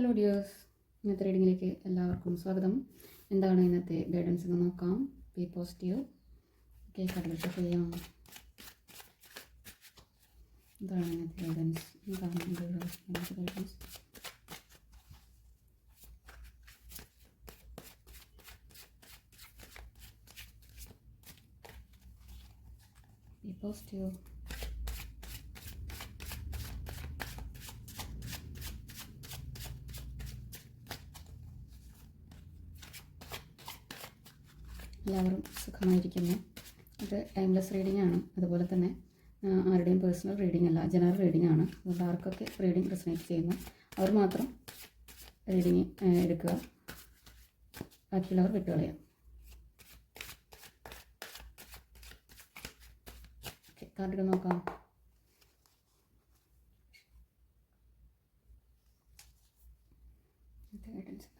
Hello dears ഇന്നത്തെ റീഡിങ്ങിലേക്ക് എല്ലാവർക്കും സ്വാഗതം. എന്താണ് ഇന്നത്തെ ഗൈഡൻസ് എന്ന് നോക്കാം. ബി പോസിറ്റീവ് ഓക്കെ ഷെഫ് ചെയ്യാം. എന്താണ് ഇന്നത്തെ ഗൈഡൻസ് എന്താണ് ഗൈഡൻസ് പോസിറ്റീവ് എല്ലാവരും സുഖമായിരിക്കുന്നു. ഇത് ടൈംലെസ് റീഡിംഗ് ആണ്. അതുപോലെ തന്നെ ആരുടെയും പേഴ്സണൽ റീഡിംഗ് അല്ല ജനറൽ റീഡിംഗ് ആണ്. അതുകൊണ്ട് ആർക്കൊക്കെ റീഡിംഗ് റെസനേറ്റ് ചെയ്യുന്നു അവർ മാത്രം റീഡിംഗ് എടുക്കുക. ബാക്കിയുള്ളവർ വിട്ടുകളയാം. കാർഡുകൾ നോക്കാം. ഇന്നത്തെ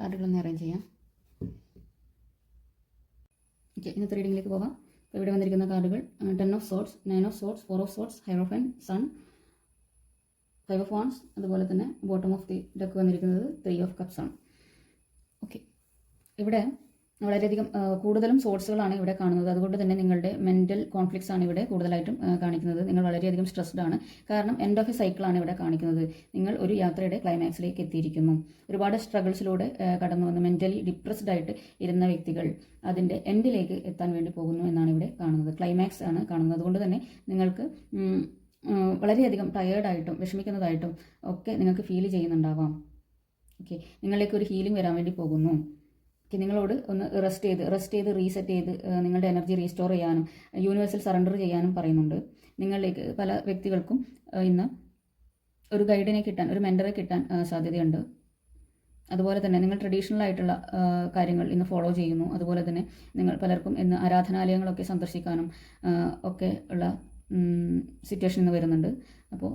കാർഡുകളൊന്ന് അറേഞ്ച് ചെയ്യാം. ഓക്കെ ഇന്നത്തെ റീഡിങ്ങിലേക്ക് പോകാം. അപ്പോൾ ഇവിടെ വന്നിരിക്കുന്ന കാർഡുകൾ ten of swords nine of swords four of swords hierophant five of wands അതുപോലെ തന്നെ ബോട്ടം ഓഫ് ദി ഡക്ക് വന്നിരിക്കുന്നത് ത്രീ ഓഫ് കപ്സ് ആണ്. ഓക്കെ ഇവിടെ വളരെയധികം കൂടുതലും സോഴ്സുകളാണ് ഇവിടെ കാണുന്നത്. അതുകൊണ്ട് തന്നെ നിങ്ങളുടെ മെന്റൽ കോൺഫ്ലിക്ട്സ് ആണ് ഇവിടെ കൂടുതലായിട്ടും കാണിക്കുന്നത്. നിങ്ങൾ വളരെയധികം സ്ട്രെസ്ഡ് ആണ്. കാരണം എൻഡ് ഓഫ് എ സൈക്കിളാണ് ഇവിടെ കാണിക്കുന്നത്. നിങ്ങൾ ഒരു യാത്രയുടെ ക്ലൈമാക്സിലേക്ക് എത്തിയിരിക്കുന്നു. ഒരുപാട് സ്ട്രഗിൾസിലൂടെ കടന്നു വന്ന് മെന്റലി ഡിപ്രസ്ഡ് ആയിട്ട് ഇരുന്ന വ്യക്തികൾ അതിന്റെ എൻഡിലേക്ക് എത്താൻ വേണ്ടി പോകുന്നു എന്നാണ് ഇവിടെ കാണുന്നത്. ക്ലൈമാക്സ് ആണ് കാണുന്നത്. അതുകൊണ്ട് തന്നെ നിങ്ങൾക്ക് വളരെയധികം ടയേർഡായിട്ടും വിഷമിക്കുന്നതായിട്ടും ഒക്കെ നിങ്ങൾക്ക് ഫീൽ ചെയ്യുന്നുണ്ടാവാം. ഓക്കെ നിങ്ങളിലേക്ക് ഒരു ഹീലിംഗ് വരാൻ വേണ്ടി പോകുന്നു. നിങ്ങളോട് ഒന്ന് റെസ്റ്റ് ചെയ്ത് റെസ്റ്റ് ചെയ്ത് റീസെറ്റ് ചെയ്ത് നിങ്ങളുടെ എനർജി റീസ്റ്റോർ ചെയ്യാനും യൂണിവേഴ്സൽ സറണ്ടർ ചെയ്യാനും പറയുന്നുണ്ട്. നിങ്ങളിലേക്ക് പല വ്യക്തികൾക്കും ഇന്ന് ഒരു ഗൈഡിനെ കിട്ടാൻ ഒരു മെന്ററെ കിട്ടാൻ സാധ്യതയുണ്ട്. അതുപോലെ തന്നെ നിങ്ങൾ ട്രഡീഷണൽ ആയിട്ടുള്ള കാര്യങ്ങൾ ഇന്ന് ഫോളോ ചെയ്യുന്നു. അതുപോലെ തന്നെ നിങ്ങൾ പലർക്കും ഇന്ന് ആരാധനാലയങ്ങളൊക്കെ സന്ദർശിക്കാനും ഒക്കെ ഉള്ള സിറ്റുവേഷൻ ഇന്ന് വരുന്നുണ്ട്. അപ്പോൾ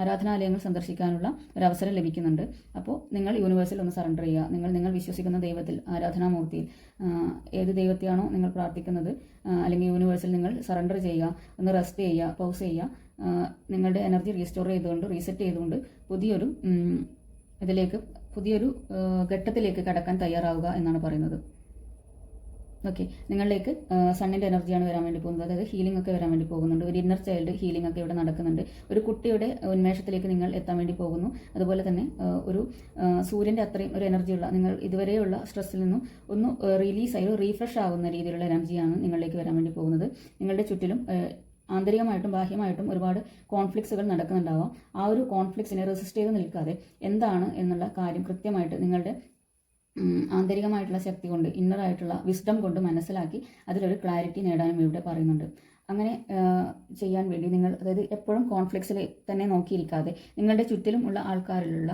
ആരാധനാലയങ്ങൾ സന്ദർശിക്കാനുള്ള ഒരു അവസരം ലഭിക്കുന്നുണ്ട്. അപ്പോൾ നിങ്ങൾ യൂണിവേഴ്സിൽ ഒന്ന് സറണ്ടർ ചെയ്യുക. നിങ്ങൾ നിങ്ങൾ വിശ്വസിക്കുന്ന ദൈവത്തിൽ ആരാധനാമൂർത്തിയിൽ ഏത് ദൈവത്തെയാണോ നിങ്ങൾ പ്രാർത്ഥിക്കുന്നത് അല്ലെങ്കിൽ യൂണിവേഴ്സിൽ നിങ്ങൾ സറണ്ടർ ചെയ്യുക ഒന്ന് റെസ്റ്റ് ചെയ്യുക പൗസ് ചെയ്യുക നിങ്ങളുടെ എനർജി റീസ്റ്റോർ ചെയ്തുകൊണ്ട് റീസെറ്റ് ചെയ്തുകൊണ്ട് പുതിയൊരു ഇതിലേക്ക് പുതിയൊരു ഘട്ടത്തിലേക്ക് കടക്കാൻ തയ്യാറാവുക എന്നാണ് പറയുന്നത്. ഓക്കെ നിങ്ങളിലേക്ക് സണ്ണിന്റെ എനർജിയാണ് വരാൻ വേണ്ടി പോകുന്നത്. അതായത് ഹീലിംഗ് ഒക്കെ വരാൻ വേണ്ടി പോകുന്നുണ്ട്. ഒരു ഇന്നർ ചൈൽഡ് ഹീലിംഗ് ഒക്കെ ഇവിടെ നടക്കുന്നുണ്ട്. ഒരു കുട്ടിയുടെ ഉന്മേഷത്തിലേക്ക് നിങ്ങൾ എത്താൻ വേണ്ടി പോകുന്നു. അതുപോലെ തന്നെ ഒരു സൂര്യന്റെ അത്രയും ഒരു എനർജിയുള്ള നിങ്ങൾ ഇതുവരെയുള്ള സ്ട്രെസ്സിൽ നിന്നും ഒന്ന് റിലീസ് ആയി റീഫ്രഷ് ആകുന്ന രീതിയിലുള്ള എനർജിയാണ് നിങ്ങളിലേക്ക് വരാൻ വേണ്ടി പോകുന്നത്. നിങ്ങളുടെ ചുറ്റിലും ആന്തരികമായിട്ടും ബാഹ്യമായിട്ടും ഒരുപാട് കോൺഫ്ലിക്സുകൾ നടക്കുന്നുണ്ടാവാം. ആ ഒരു കോൺഫ്ലിക്സിനെ റെസിസ്റ്റ് ചെയ്ത് നിൽക്കാതെ എന്താണ് എന്നുള്ള കാര്യം കൃത്യമായിട്ട് നിങ്ങളുടെ ആന്തരികമായിട്ടുള്ള ശക്തി കൊണ്ട് ഇന്നറായിട്ടുള്ള വിസ്ഡം കൊണ്ട് മനസ്സിലാക്കി അതിലൊരു ക്ലാരിറ്റി നേടാനും ഇവിടെ പറയുന്നുണ്ട്. അങ്ങനെ ചെയ്യാൻ വേണ്ടി നിങ്ങൾ അതായത് എപ്പോഴും കോൺഫ്ലിക്സിൽ തന്നെ നോക്കിയിരിക്കാതെ നിങ്ങളുടെ ചുറ്റിലും ഉള്ള ആൾക്കാരിലുള്ള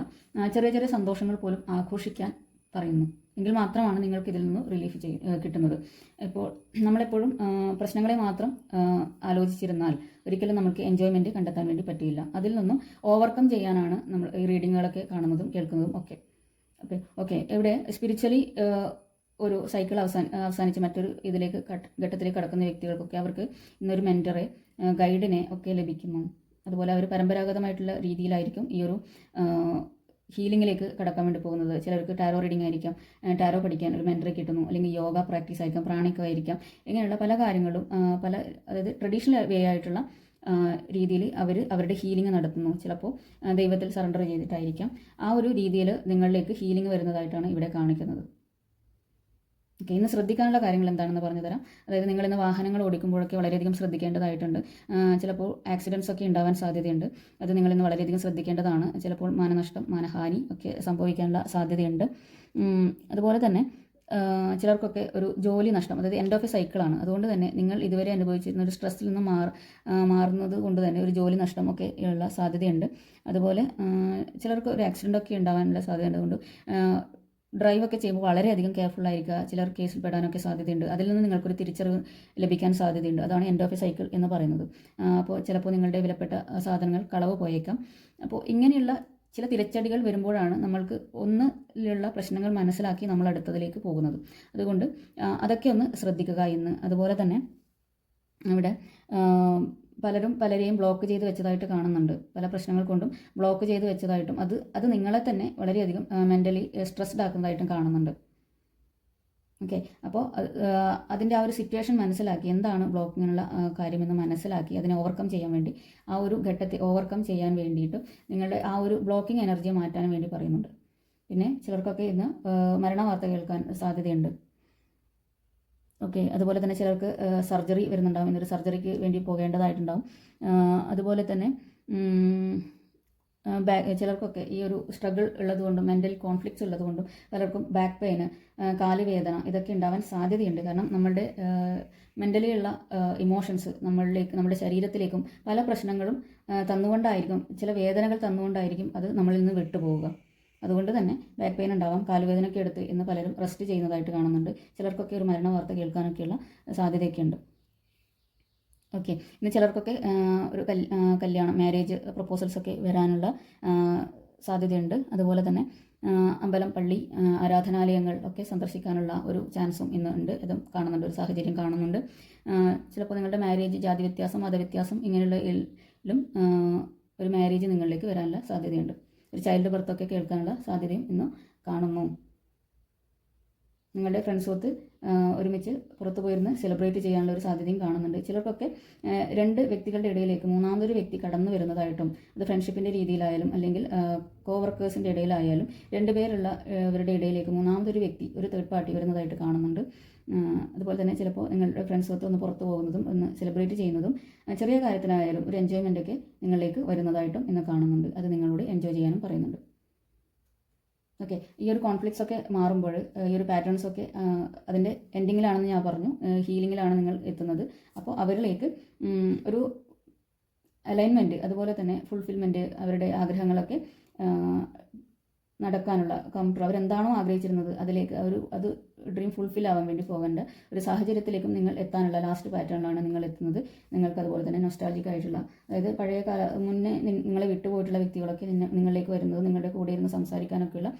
ചെറിയ ചെറിയ സന്തോഷങ്ങൾ പോലും ആഘോഷിക്കാൻ പറയുന്നു. എങ്കിൽ മാത്രമാണ് നിങ്ങൾക്ക് ഇതിൽ നിന്ന് റിലീഫ് ചെയ്യ കിട്ടുന്നത്. ഇപ്പോൾ നമ്മളെപ്പോഴും പ്രശ്നങ്ങളെ മാത്രം ആലോചിച്ചിരുന്നാൽ ഒരിക്കലും നമുക്ക് എൻജോയ്മെന്റ് കണ്ടെത്താൻ വേണ്ടി പറ്റിയില്ല. അതിൽ നിന്നും ഓവർകം ചെയ്യാനാണ് നമ്മൾ ഈ റീഡിങ്ങുകളൊക്കെ കാണുന്നതും കേൾക്കുന്നതും ഒക്കെ. ഓക്കെ ഓക്കെ ഇവിടെ സ്പിരിച്വലി ഒരു സൈക്കിൾ അവസാന അവസാനിച്ച് മറ്റൊരു ഇതിലേക്ക് ഘട്ടത്തിലേക്ക് കടക്കുന്ന വ്യക്തികൾക്കൊക്കെ അവർക്ക് ഇന്നൊരു മെന്ററെ ഗൈഡിനെ ഒക്കെ ലഭിക്കുന്നു. അതുപോലെ അവർ പരമ്പരാഗതമായിട്ടുള്ള രീതിയിലായിരിക്കും ഈ ഒരു ഹീലിംഗിലേക്ക് കടക്കാൻ വേണ്ടി പോകുന്നത്. ചിലർക്ക് ടാരോ റീഡിംഗ് ആയിരിക്കാം ടാരോ പഠിക്കാൻ ഒരു മെന്ററെ കിട്ടുന്നു അല്ലെങ്കിൽ യോഗ പ്രാക്ടീസ് ആയിരിക്കാം പ്രാണിക്കമായിരിക്കാം ഇങ്ങനെയുള്ള പല കാര്യങ്ങളും പല അതായത് ട്രഡീഷണൽ വേ ആയിട്ടുള്ള രീതിയിൽ അവർ അവരുടെ ഹീലിംഗ് നടത്തുന്നു. ചിലപ്പോൾ ദൈവത്തിൽ സറണ്ടർ ചെയ്തിട്ടായിരിക്കാം. ആ ഒരു രീതിയിൽ നിങ്ങളിലേക്ക് ഹീലിംഗ് വരുന്നതായിട്ടാണ് ഇവിടെ കാണിക്കുന്നത്. ഓക്കെ ഇന്ന് ശ്രദ്ധിക്കാനുള്ള കാര്യങ്ങൾ എന്താണെന്ന് പറഞ്ഞു തരാം. അതായത് നിങ്ങൾ ഇന്ന് വാഹനങ്ങൾ ഓടിക്കുമ്പോഴൊക്കെ വളരെയധികം ശ്രദ്ധിക്കേണ്ടതായിട്ടുണ്ട്. ചിലപ്പോൾ ആക്സിഡൻസ് ഒക്കെ ഉണ്ടാവാൻ സാധ്യതയുണ്ട്. അത് നിങ്ങൾ ഇന്ന് വളരെയധികം ശ്രദ്ധിക്കേണ്ടതാണ്. ചിലപ്പോൾ മാനനഷ്ടം മാനഹാനി ഒക്കെ സംഭവിക്കാനുള്ള സാധ്യതയുണ്ട്. അതുപോലെ തന്നെ ചിലർക്കൊക്കെ ഒരു ജോലി നഷ്ടം അതായത് എൻഡ് ഓഫ് എ സൈക്കിളാണ് അതുകൊണ്ട് തന്നെ നിങ്ങൾ ഇതുവരെ അനുഭവിച്ചിരുന്ന ഒരു സ്ട്രെസ്സിൽ നിന്ന് മാർ മാറുന്നത് കൊണ്ട് തന്നെ ഒരു ജോലി നഷ്ടമൊക്കെ ഉള്ള സാധ്യതയുണ്ട്. അതുപോലെ ചിലർക്ക് ഒരു ആക്സിഡന്റ് ഒക്കെ ഉണ്ടാവാനുള്ള സാധ്യതയുണ്ട്. അതുകൊണ്ട് ഡ്രൈവൊക്കെ ചെയ്യുമ്പോൾ വളരെയധികം കെയർഫുൾ ആയിരിക്കുക. ചിലർ കേസിൽ പെടാനൊക്കെ സാധ്യതയുണ്ട്. അതിൽ നിന്ന് നിങ്ങൾക്കൊരു തിരിച്ചറിവ് ലഭിക്കാൻ സാധ്യതയുണ്ട്. അതാണ് എൻഡ് ഓഫ് എ സൈക്കിൾ എന്ന് പറയുന്നത്. അപ്പോൾ ചിലപ്പോൾ നിങ്ങളുടെ വിലപ്പെട്ട സാധനങ്ങൾ കളവ് പോയേക്കാം. അപ്പോൾ ഇങ്ങനെയുള്ള ചില തിരച്ചടികൾ വരുമ്പോഴാണ് നമ്മൾക്ക് ഒന്നിലുള്ള പ്രശ്നങ്ങൾ മനസ്സിലാക്കി നമ്മൾ അടുത്തതിലേക്ക് പോകുന്നത്. അതുകൊണ്ട് അതൊക്കെ ഒന്ന് ശ്രദ്ധിക്കുക ഇന്ന്. അതുപോലെ തന്നെ ഇവിടെ പലരും പലരെയും ബ്ലോക്ക് ചെയ്ത് വെച്ചതായിട്ട് കാണുന്നുണ്ട്. പല പ്രശ്നങ്ങൾ കൊണ്ടും ബ്ലോക്ക് ചെയ്ത് വെച്ചതായിട്ടും അത് അത് നിങ്ങളെ തന്നെ വളരെയധികം മെന്റലി സ്ട്രെസ്ഡ് ആക്കുന്നതായിട്ടും കാണുന്നുണ്ട്. ഓക്കെ അപ്പോൾ അതിന്റെ ആ ഒരു സിറ്റുവേഷൻ മനസ്സിലാക്കി എന്താണ് ബ്ലോക്കിങ്ങിനുള്ള കാര്യമെന്ന് മനസ്സിലാക്കി അതിനെ ഓവർകം ചെയ്യാൻ വേണ്ടി ആ ഒരു ഘട്ടത്തെ ഓവർകം ചെയ്യാൻ വേണ്ടിയിട്ട് നിങ്ങളുടെ ആ ഒരു ബ്ലോക്കിംഗ് എനർജി മാറ്റാൻ വേണ്ടി പറയുന്നുണ്ട്. പിന്നെ ചിലർക്കൊക്കെ ഇന്ന് മരണ വാർത്ത കേൾക്കാൻ സാധ്യതയുണ്ട്. ഓക്കെ അതുപോലെ തന്നെ ചിലർക്ക് സർജറി വരുന്നുണ്ടാവും. ഇന്നൊരു സർജറിക്ക് വേണ്ടി പോകേണ്ടതായിട്ടുണ്ടാവും. ആ, അതുപോലെ തന്നെ ഉം, ആ, ബാ- ചിലർക്കൊക്കെ ഈ ഒരു സ്ട്രഗിൾ ഉള്ളതുകൊണ്ടും മെന്റൽ കോൺഫ്ലിക്ട്സ് ഉള്ളതുകൊണ്ടും പലർക്കും ബാക്ക് പെയിന് കാലുവേദന ഇതൊക്കെ ഉണ്ടാവാൻ സാധ്യതയുണ്ട്. കാരണം നമ്മളുടെ മെന്റലി ഉള്ള ഇമോഷൻസ് നമ്മളിലേക്ക് നമ്മുടെ ശരീരത്തിലേക്കും പല പ്രശ്നങ്ങളും തന്നുകൊണ്ടായിരിക്കും ചില വേദനകൾ തന്നുകൊണ്ടായിരിക്കും അത് നമ്മളിൽ നിന്ന് വിട്ടുപോവുക. അതുകൊണ്ട് തന്നെ ബാക്ക് പെയിൻ ഉണ്ടാവാം കാലുവേദനയൊക്കെ എടുത്ത് ഇന്ന് പലരും റെസ്റ്റ് ചെയ്യുന്നതായിട്ട് കാണുന്നുണ്ട്. ചിലർക്കൊക്കെ ഒരു മരണ വാർത്ത കേൾക്കാനൊക്കെയുള്ള സാധ്യതയൊക്കെ ഉണ്ട് ഓക്കെ. ഇന്ന് ചിലർക്കൊക്കെ ഒരു കല്- കല്യാണം മാരേജ് പ്രപ്പോസൽസ് ഒക്കെ വരാനുള്ള സാധ്യതയുണ്ട്. അതുപോലെ തന്നെ അമ്പലം പള്ളി ആരാധനാലയങ്ങൾ ഒക്കെ സന്ദർശിക്കാനുള്ള ഒരു ചാൻസും ഇന്ന് ഉണ്ട്. ഇതും കാണുന്നുണ്ട് ഒരു സാഹചര്യം കാണുന്നുണ്ട്. ചിലപ്പോൾ നിങ്ങളുടെ മാരേജ് ജാതി വ്യത്യാസം മതവ്യത്യാസം ഇങ്ങനെയുള്ള ലും ഒരു മാരേജ് നിങ്ങളിലേക്ക് വരാനുള്ള സാധ്യതയുണ്ട്. ഒരു ചൈൽഡ് ബർത്തൊക്കെ കേൾക്കാനുള്ള സാധ്യതയും ഇന്ന് കാണുന്നു. നിങ്ങളുടെ ഫ്രണ്ട്സൊത്ത് ഒരുമിച്ച് പുറത്തു പോയിരുന്ന് സെലിബ്രേറ്റ് ചെയ്യാനുള്ള ഒരു സാധ്യതയും കാണുന്നുണ്ട്. ചിലർക്കൊക്കെ രണ്ട് വ്യക്തികളുടെ ഇടയിലേക്ക് മൂന്നാമതൊരു വ്യക്തി കടന്നു വരുന്നതായിട്ടും അത് ഫ്രണ്ട്ഷിപ്പിന്റെ രീതിയിലായാലും അല്ലെങ്കിൽ കോ വർക്കേഴ്സിന്റെ ഇടയിലായാലും രണ്ടുപേരുള്ള ഇവരുടെ ഇടയിലേക്ക് മൂന്നാമതൊരു വ്യക്തി ഒരു തേർഡ് പാർട്ടി വരുന്നതായിട്ട് കാണുന്നുണ്ട്. അതുപോലെ തന്നെ ചിലപ്പോൾ നിങ്ങളുടെ ഫ്രണ്ട്സൊത്ത് ഒന്ന് പുറത്തു പോകുന്നതും ഒന്ന് സെലിബ്രേറ്റ് ചെയ്യുന്നതും ചെറിയ കാര്യത്തിനായാലും ഒരു എൻജോയ്മെന്റ് ഒക്കെ നിങ്ങളിലേക്ക് വരുന്നതായിട്ടും ഇന്ന് കാണുന്നുണ്ട്. അത് നിങ്ങളോട് എൻജോയ് ചെയ്യാനും പറയുന്നുണ്ട്. ഓക്കെ ഈ ഒരു കോൺഫ്ലിക്ട്സ് ഒക്കെ മാറുമ്പോൾ ഈ ഒരു പാറ്റേൺസ് ഒക്കെ അതിന്റെ എൻഡിങ്ങിലാണെന്ന് ഞാൻ പറഞ്ഞു ഹീലിങ്ങിലാണ് നിങ്ങൾ എത്തുന്നത്. അപ്പോൾ അവരിലേക്ക് ഒരു അലൈൻമെന്റ് അതുപോലെ തന്നെ ഫുൾഫിൽമെന്റ് അവരുടെ ആഗ്രഹങ്ങളൊക്കെ നടക്കാനുള്ള അവരെന്താണോ ആഗ്രഹിച്ചിരുന്നത് അതിലേക്ക് ഒരു അത് ഡ്രീം ഫുൾഫിൽ ആവാൻ വേണ്ടി പോകേണ്ട ഒരു സാഹചര്യത്തിലേക്കും നിങ്ങൾ എത്താനുള്ള ലാസ്റ്റ് പാറ്റേണിലാണ് നിങ്ങൾ എത്തുന്നത്. നിങ്ങൾക്ക് അതുപോലെ തന്നെ നൊസ്റ്റാൾജിക് ആയിട്ടുള്ള അതായത് പഴയ കാല മുന്നേ നിങ്ങളെ വിട്ടുപോയിട്ടുള്ള വ്യക്തികളൊക്കെ നിങ്ങളിലേക്ക് വരുന്നത് നിങ്ങളുടെ കൂടെ ഇരുന്ന് സംസാരിക്കാനൊക്കെയുള്ള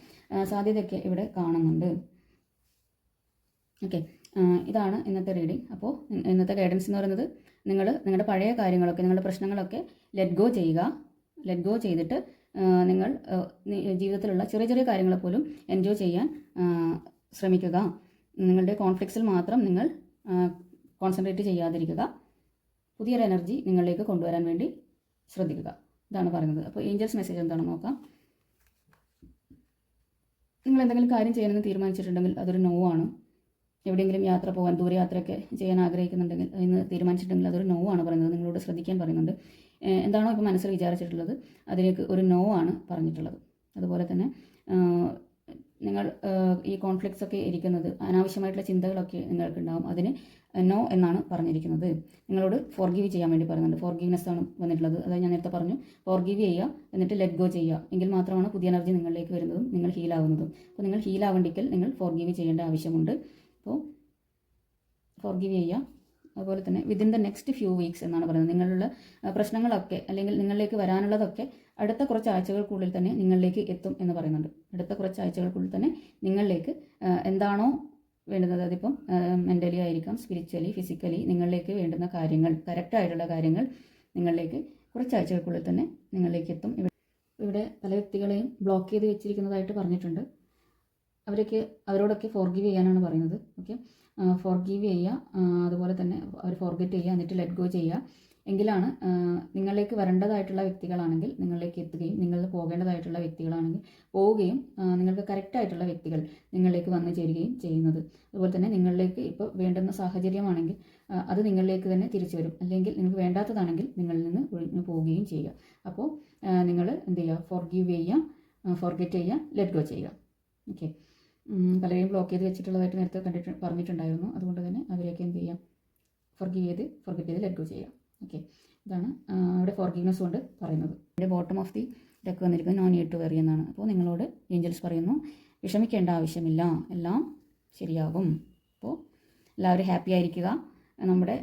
സാധ്യതയൊക്കെ ഇവിടെ കാണുന്നുണ്ട്. ഓക്കെ ഇതാണ് ഇന്നത്തെ റീഡിംഗ് അപ്പോൾ ഇന്നത്തെ ഗൈഡൻസ് എന്ന് പറയുന്നത് നിങ്ങൾ നിങ്ങളുടെ പഴയ കാര്യങ്ങളൊക്കെ നിങ്ങളുടെ പ്രശ്നങ്ങളൊക്കെ ലെറ്റ് ഗോ ചെയ്യുക. ലെറ്റ് ഗോ ചെയ്തിട്ട് നിങ്ങൾ ജീവിതത്തിലുള്ള ചെറിയ ചെറിയ കാര്യങ്ങളെ പോലും എൻജോയ് ചെയ്യാൻ ശ്രമിക്കുക. നിങ്ങളുടെ കോൺഫ്ലിക്ട്സിൽ മാത്രം നിങ്ങൾ കോൺസെൻട്രേറ്റ് ചെയ്യാതിരിക്കുക. പുതിയൊരു എനർജി നിങ്ങളിലേക്ക് കൊണ്ടുവരാൻ വേണ്ടി ശ്രദ്ധിക്കുക. ഇതാണ് പറയുന്നത്. അപ്പോൾ ഏഞ്ചൽസ് മെസ്സേജ് എന്താണെന്ന് നോക്കാം. നിങ്ങൾ എന്തെങ്കിലും കാര്യം ചെയ്യണമെന്ന് തീരുമാനിച്ചിട്ടുണ്ടെങ്കിൽ അതൊരു നോ ആണ്. എവിടെയെങ്കിലും യാത്ര പോകാൻ ദൂരയാത്രയൊക്കെ ചെയ്യാൻ ആഗ്രഹിക്കുന്നുണ്ടെങ്കിൽ എന്ന് തീരുമാനിച്ചിട്ടുണ്ടെങ്കിൽ അതൊരു നോ ആണ് പറയുന്നത്. നിങ്ങളോട് ശ്രദ്ധിക്കാൻ പറയുന്നുണ്ട്. എന്താണോ ഇപ്പോൾ മനസ്സിൽ വിചാരിച്ചിട്ടുള്ളത്. അതിലേക്ക് ഒരു നോ ആണ് പറഞ്ഞിട്ടുള്ളത്. അതുപോലെ തന്നെ നിങ്ങൾ ഈ കോൺഫ്ലിക്ട്സ് ഒക്കെ ഇരിക്കുന്നത് അനാവശ്യമായിട്ടുള്ള ചിന്തകളൊക്കെ നിങ്ങൾക്ക് ഉണ്ടാവും അതിന് നോ എന്നാണ് പറഞ്ഞിരിക്കുന്നത്. നിങ്ങളോട് ഫോർഗീവ് ചെയ്യാൻ വേണ്ടി പറയുന്നുണ്ട്. ഫോർഗീവ്നെസ് ആണ് വന്നിട്ടുള്ളത്. അതായത് ഞാൻ നേരത്തെ പറഞ്ഞു. ഫോർഗീവ് ചെയ്യുക എന്നിട്ട് ലെറ്റ് ഗോ ചെയ്യുക. എങ്കിൽ മാത്രമാണ് പുതിയ എനർജി നിങ്ങളിലേക്ക് വരുന്നതും നിങ്ങൾ ഹീലാവുന്നതും അപ്പോൾ നിങ്ങൾ ഹീലാവണ്ടെങ്കിൽ നിങ്ങൾ ഫോർഗീവ് ചെയ്യേണ്ട ആവശ്യമുണ്ട്. അപ്പോൾ ഫോർഗീവ് ചെയ്യുക അതുപോലെ തന്നെ within the next few weeks എന്നാണ് പറയുന്നത്. നിങ്ങളുടെ പ്രശ്നങ്ങളൊക്കെ അല്ലെങ്കിൽ നിങ്ങളിലേക്ക് വരാനുള്ളതൊക്കെ അടുത്ത കുറച്ച് ആഴ്ചകൾക്കുള്ളിൽ തന്നെ നിങ്ങളിലേക്ക് എത്തും എന്ന് പറയുന്നുണ്ട്. അടുത്ത കുറച്ച് ആഴ്ചകൾക്കുള്ളിൽ തന്നെ നിങ്ങളിലേക്ക് എന്താണോ വേണ്ടുന്നത് അതിപ്പം മെന്റലി ആയിരിക്കാം സ്പിരിച്വലി ഫിസിക്കലി നിങ്ങളിലേക്ക് വേണ്ടുന്ന കാര്യങ്ങൾ കറക്റ്റായിട്ടുള്ള കാര്യങ്ങൾ നിങ്ങളിലേക്ക് കുറച്ച് ആഴ്ചകൾക്കുള്ളിൽ തന്നെ നിങ്ങളിലേക്ക് എത്തും. ഇവിടെ പല വ്യക്തികളെയും ബ്ലോക്ക് ചെയ്ത് വെച്ചിരിക്കുന്നതായിട്ട് പറഞ്ഞിട്ടുണ്ട്. അവരൊക്കെ അവരോടൊക്കെ ഫോർഗീവ് ചെയ്യാനാണ് പറയുന്നത്. ഓക്കെ ഫോർഗീവ് ചെയ്യുക. അതുപോലെ തന്നെ അവർ ഫോർഗെറ്റ് ചെയ്യുക. എന്നിട്ട് ലെറ്റ് ഗോ ചെയ്യുക. എങ്കിലാണ് നിങ്ങളിലേക്ക് വരേണ്ടതായിട്ടുള്ള വ്യക്തികളാണെങ്കിൽ നിങ്ങളിലേക്ക് എത്തുകയും നിങ്ങൾ പോകേണ്ടതായിട്ടുള്ള വ്യക്തികളാണെങ്കിൽ പോവുകയും നിങ്ങൾക്ക് കറക്റ്റായിട്ടുള്ള വ്യക്തികൾ നിങ്ങളിലേക്ക് വന്നു ചേരുകയും ചെയ്യുന്നത്. അതുപോലെ തന്നെ നിങ്ങളിലേക്ക് ഇപ്പോൾ വേണ്ടുന്ന സാഹചര്യമാണെങ്കിൽ അത് നിങ്ങളിലേക്ക് തന്നെ തിരിച്ചു വരും. അല്ലെങ്കിൽ നിങ്ങൾക്ക് വേണ്ടാത്തതാണെങ്കിൽ നിങ്ങളിൽ നിന്ന് ഒഴിഞ്ഞു പോവുകയും ചെയ്യുക. അപ്പോൾ നിങ്ങൾ എന്ത് ചെയ്യുക? ഫോർഗീവ് ചെയ്യുക. ഫോർഗെറ്റ് ചെയ്യുക. ലെറ്റ് ഗോ ചെയ്യുക. ഓക്കെ പലരെയും ബ്ലോക്ക് ചെയ്ത് വെച്ചിട്ടുള്ളതായിട്ട് നേരത്തെ കണ്ടിട്ട് പറഞ്ഞിട്ടുണ്ടായിരുന്നു. അതുകൊണ്ട് തന്നെ അവരെയൊക്കെ എന്ത് ചെയ്യാം? ഫോർഗീവ് ചെയ്ത് ഫോർഗെറ്റ് ചെയ്ത് ലെറ്റ് ഗോ ചെയ്യാം. ഓക്കെ ഇതാണ് അവിടെ ഫോർഗീവ്നെസ് കൊണ്ട് പറയുന്നത്. എന്റെ ബോട്ടം ഓഫ് ദി ഡെക്ക് വന്നിരിക്കുന്നത് നോൺ നീഡ് ടു വെറി എന്നാണ്. അപ്പോൾ നിങ്ങളോട് ഏഞ്ചൽസ് പറയുന്നു വിഷമിക്കേണ്ട ആവശ്യമില്ല. എല്ലാം ശരിയാകും. അപ്പോൾ എല്ലാവരും ഹാപ്പി ആയിരിക്കുക. നമ്മുടെ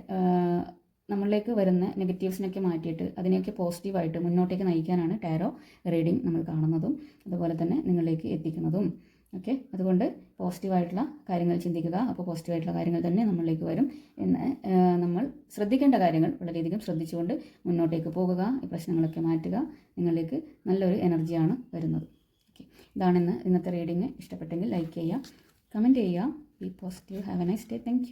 നമ്മളിലേക്ക് വരുന്ന നെഗറ്റീവ്സിനൊക്കെ മാറ്റിയിട്ട് അതിനെയൊക്കെ പോസിറ്റീവായിട്ട് മുന്നോട്ടേക്ക് നയിക്കാനാണ് ടാരോ റീഡിംഗ് നമ്മൾ കാണുന്നതും അതുപോലെ തന്നെ നിങ്ങളിലേക്ക് എത്തിക്കുന്നതും. ഓക്കെ അതുകൊണ്ട് പോസിറ്റീവായിട്ടുള്ള കാര്യങ്ങൾ ചിന്തിക്കുക. അപ്പോൾ പോസിറ്റീവായിട്ടുള്ള കാര്യങ്ങൾ തന്നെ നമ്മളിലേക്ക് വരും. എന്ന് നമ്മൾ ശ്രദ്ധിക്കേണ്ട കാര്യങ്ങൾ വളരെയധികം ശ്രദ്ധിച്ചുകൊണ്ട് മുന്നോട്ടേക്ക് പോകുക. ഈ പ്രശ്നങ്ങളൊക്കെ മാറ്റുക. നിങ്ങളിലേക്ക് നല്ലൊരു എനർജിയാണ് വരുന്നത്. ഓക്കെ ഇതാണെന്ന് ഇന്നത്തെ റീഡിങ് ഇഷ്ടപ്പെട്ടെങ്കിൽ ലൈക്ക് ചെയ്യുക. കമന്റ് ചെയ്യുക. Be positive have a nice day thank